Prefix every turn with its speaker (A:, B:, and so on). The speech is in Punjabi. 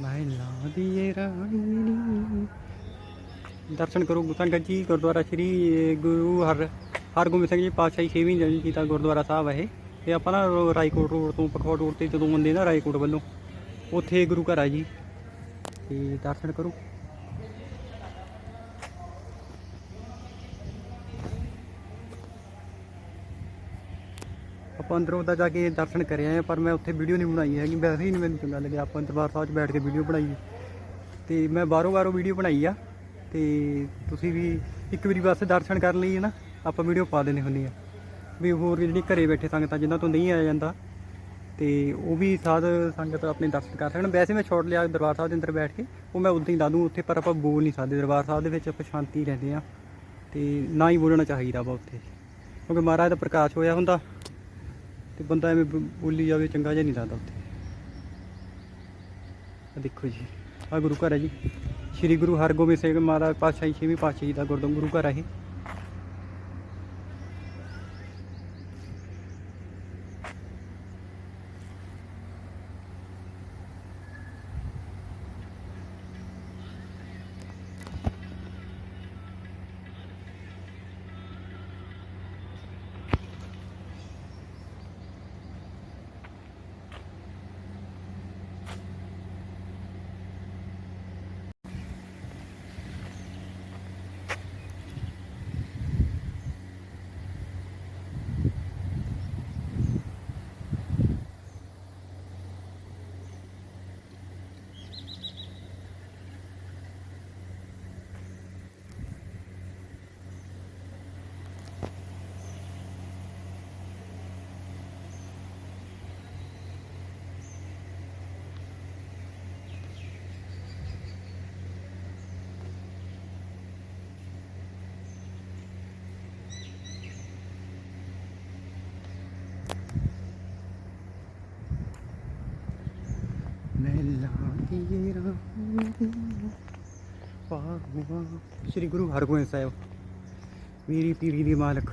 A: ਮਹਿਲਾ ਦੀ ਰਾਣੀ। ਦਰਸ਼ਨ ਕਰੋ ਸੰਗਤ ਜੀ ਗੁਰਦੁਆਰਾ ਸ੍ਰੀ ਗੁਰੂ ਹਰ ਹਰਗੋਬਿੰਦ ਸਿੰਘ ਜੀ, ਪਾਤਸ਼ਾਹੀ ਛੇਵੀਂ ਜਨਮ ਦਾ ਗੁਰਦੁਆਰਾ ਸਾਹਿਬ ਹੈ ਇਹ। ਇਹ ਆਪਾਂ ਨਾ ਰੋ- ਰਾਏਕੋਟ ਰੋਡ ਤੋਂ ਪਖੌੜ ਰੋਡ ਤੇ ਜਦੋਂ ਆਉਂਦੇ ਨਾ ਰਾਏਕੋਟ ਵੱਲੋਂ, ਉੱਥੇ ਗੁਰੂ ਘਰ ਆ ਜੀ। ਤੇ ਦਰਸ਼ਨ ਕਰੋ। ਆਪਾਂ ਅੰਦਰੋਂ ਤਾਂ ਜਾ ਕੇ ਦਰਸ਼ਨ ਕਰੇ ਆਏ ਪਰ ਮੈਂ ਉੱਥੇ ਵੀਡੀਓ ਨਹੀਂ ਬਣਾਈ ਹੈਗੀ। ਵੈਸੇ ਹੀ ਨਹੀਂ ਮੈਨੂੰ ਚੰਗਾ ਲੱਗਿਆ। ਆਪਾਂ ਦਰਬਾਰ ਸਾਹਿਬ 'ਚ ਬੈਠ ਕੇ ਵੀਡੀਓ ਬਣਾਈ। ਤੇ ਮੈਂ ਬਾਹਰੋਂ ਬਾਹਰੋਂ ਵੀਡੀਓ ਬਣਾਈ ਆ। ਤੇ ਤੁਸੀਂ ਵੀ ਇੱਕ ਵਾਰੀ ਬਸ ਦਰਸ਼ਨ ਕਰਨ ਲਈ ਹੈ ਨਾ, ਆਪਾਂ ਵੀਡੀਓ ਪਾ ਦਿੰਦੇ ਹੁੰਦੇ ਆ। ਵੀ ਹੋਰ ਜਿਹੜੀ ਘਰੇ ਬੈਠੇ ਸੰਗਤਾਂ ਜਿਨ੍ਹਾਂ ਤੋਂ ਨਹੀਂ ਆਇਆ ਜਾਂਦਾ, ਤੇ ਉਹ ਵੀ ਸਾਧ ਸੰਗਤ ਆਪਣੇ ਦਰਸ਼ਨ ਕਰ ਸਕਣ। ਵੈਸੇ ਮੈਂ ਛੋੜ ਲਿਆ ਦਰਬਾਰ ਸਾਹਿਬ ਦੇ ਅੰਦਰ ਬੈਠ ਕੇ, ਉਹ ਮੈਂ ਉਦਾਂ ਹੀ ਲਾ ਦੂੰ ਉੱਥੇ, ਪਰ ਆਪਾਂ ਬੋਲ ਨਹੀਂ ਸਕਦੇ। ਦਰਬਾਰ ਸਾਹਿਬ ਦੇ ਵਿੱਚ ਆਪਾਂ ਸ਼ਾਂਤੀ ਰਹਿੰਦੇ ਆ। ਤੇ ਨਾ ਹੀ ਬੋਲਣਾ ਚਾਹੀਦਾ ਵਾ ਉੱਥੇ। ਕਿਉਂਕਿ ਮਹਾਰਾਜ ਦਾ ਪ੍ਰਕਾਸ਼ ਹੋਇਆ ਹੁੰਦਾ। ਤੇ ਬੰਦਾ ਐਵੇਂ ਬ- ਬੋਲੀ ਜਾਵੇ, ਚੰਗਾ ਜਿਹਾ ਨਹੀਂ ਲੱਗਦਾ ਉੱਥੇ। ਆ ਦੇਖੋ ਜੀ ਆ ਗੁਰੂ ਘਰ ਹੈ ਜੀ। ਸ੍ਰੀ ਗੁਰੂ ਹਰਗੋਬਿੰਦ ਸਿੰਘ ਮਹਾਰਾਜ ਪਾਤਸ਼ਾਹੀ, ਛੇਵੀਂ ਪਾਤਸ਼ਾਹੀ ਦਾ ਗੁਰਦੁਆਰਾ, ਗੁਰੂ ਘਰ ਹੈ ਇਹ। ਮਹਿਲਾ ਦੀ ਰਾਣੀ ਸ੍ਰੀ ਗੁਰੂ ਹਰਗੋਬਿੰਦ ਸਾਹਿਬ ਮੇਰੀ ਪੀੜੀ ਦੀ ਮਾਲਕ।